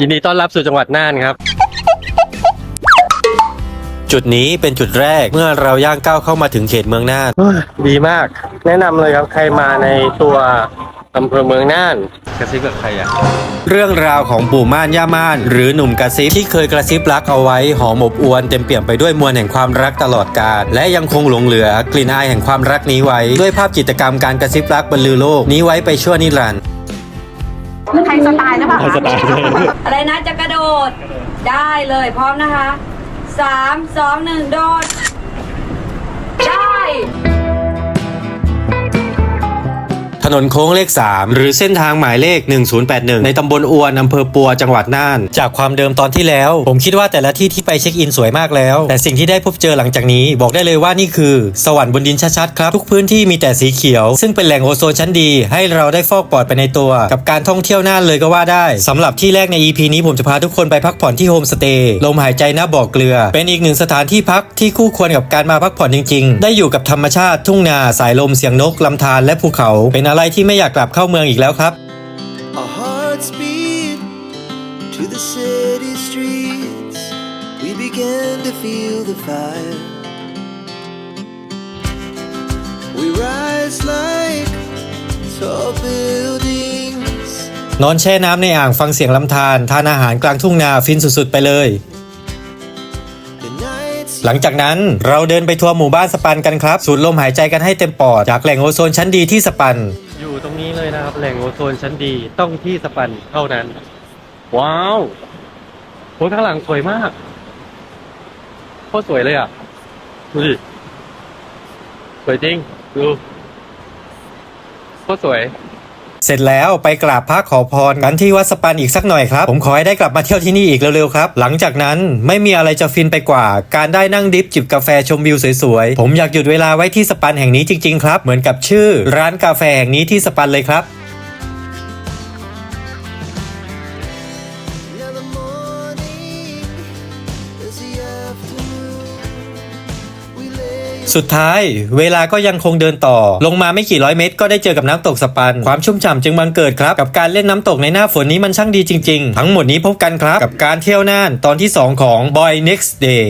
ยินดีต้อนรับสู่จังหวัดน่านครับ จุดนี้เป็นจุดแรกเมื่อเราย่างก้าวเข้ามาถึงเขตเมืองน่าน ดีมาก แนะนำเลยครับใครมาในตัวอำเภอเมืองน่านกระซิบกับใครอะ เรื่องราวของปู่ม่านย่าม่าน หรือหนุ่มกระซิบที่เคยกระซิบรักเอาไว้หอมอบอวนเต็มเปี่ยมไปด้วยมวลแห่งความรักตลอดกาลและยังคงหลงเหลือกลิ่นอายแห่งความรักนี้ไว้ ด้วยภาพจิตรกรรมการกระซิบรักบรรลือโลกนี้ไว้ไปชั่วนิรันดร์ ไทยสไตล์หรือเปล่าไทยสไตล์ อะไรนะจะกระโดด ได้เลยพร้อมนะคะสามสองหนึ่งโดด ถนนโค้งเลข 3 หรือเส้นทางหมายเลข 1081 ในตำบลอวนอำเภอปัวจังหวัดน่าน จากความเดิมตอนที่แล้ว ผมคิดว่าแต่ละที่ที่ไปเช็คอินสวยมากแล้ว แต่สิ่งที่ได้พบเจอหลังจากนี้ บอกได้เลยว่านี่คือ สวรรค์บนดินชัดๆครับ ทุกพื้นที่มีแต่สีเขียว ซึ่งเป็นแหล่งโอโซนชั้นดี ให้เราได้ฟอกปอดไปในตัว กับการท่องเที่ยวน่านเลยก็ว่าได้สำหรับที่แรกใน EP นี้ผมจะพาทุกคนไปพักผ่อนที่โฮมสเตย์ลมหายใจหน้าบ่อเกลือ เป็นอีกหนึ่งสถานที่พักที่คู่ควรกับการมาพักผ่อนจริง ๆ ได้อยู่กับธรรมชาติทุ่งนาสายลมเสียงนกลำธารและภูเขาเป็นอะไรที่ไม่อยากกลับเข้าเมืองอีกแล้วครับ Our hearts beat to the city streets. We began to feel the fire. We rise like tall buildings. นอนแช่น้ำในอ่างฟังเสียงลำธารทานอาหารกลางทุ่งนาฟินสุดๆไปเลย The nights หลังจากนั้นเราเดินไปทัวร์หมู่บ้านสปันกันครับ สูดลมหายใจกันให้เต็มปอด จากแหล่งโอโซนชั้นดีที่สปัน อยู่ตรงนี้เลยนะครับ แหล่งโอโซนชั้นดีต้องที่สปันเท่านั้น ว้าวโค้ข้างหลังสวยมากโคตรสวยเลยอะดูดิสวยจริงดูโคตรสวย เสร็จแล้วไปกราบพระขอพรกันที่วัดสปันอีกสักหน่อยครับ ผมขอให้ได้กลับมาเที่ยวที่นี่อีกเร็วๆครับ หลังจากนั้นไม่มีอะไรจะฟินไปกว่า การได้นั่งดิฟจิบกาแฟชมวิวสวยๆ ผมอยากหยุดเวลาไว้ที่สปันแห่งนี้จริงๆครับ เหมือนกับชื่อ ร้านกาแฟแห่งนี้ที่สปันเลยครับ สุดท้าย เวลาก็ยังคงเดินต่อ ลงมาไม่กี่ร้อยเมตร ก็ได้เจอกับน้ำตกสปัน ความชุ่มฉ่ำจึงบังเกิดครับ กับการเล่นน้ำตกในหน้าฝนนี้มันช่างดีจริง ๆ ทั้งหมดนี้พบกันครับ กับการเที่ยวน่านตอนที่ 2 ของ Boy Next Day